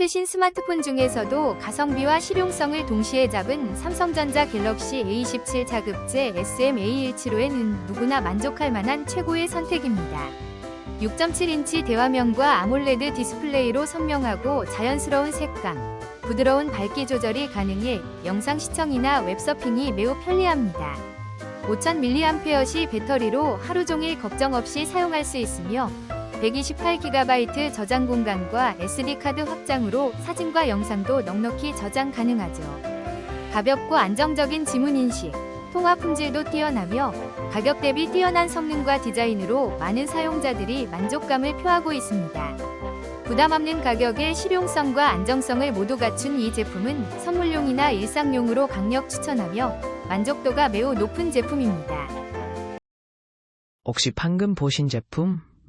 최신 스마트폰 중에서도 가성비와 실용성을 동시에 잡은 삼성전자 갤럭시 A17 자급제 SM-A175에는 누구나 만족할 만한 최고의 선택입니다. 6.7인치 대화면과 아몰레드 디스플레이로 선명하고 자연스러운 색감, 부드러운 밝기 조절이 가능해 영상 시청이나 웹서핑이 매우 편리합니다. 5000mAh 배터리로 하루 종일 걱정 없이 사용할 수 있으며 128GB 저장 공간과 SD카드 확장으로 사진과 영상도 넉넉히 저장 가능하죠. 가볍고 안정적인 지문 인식, 통화 품질도 뛰어나며 가격 대비 뛰어난 성능과 디자인으로 많은 사용자들이 만족감을 표하고 있습니다. 부담 없는 가격에 실용성과 안정성을 모두 갖춘 이 제품은 선물용이나 일상용으로 강력 추천하며 만족도가 매우 높은 제품입니다. 혹시 방금 보신 제품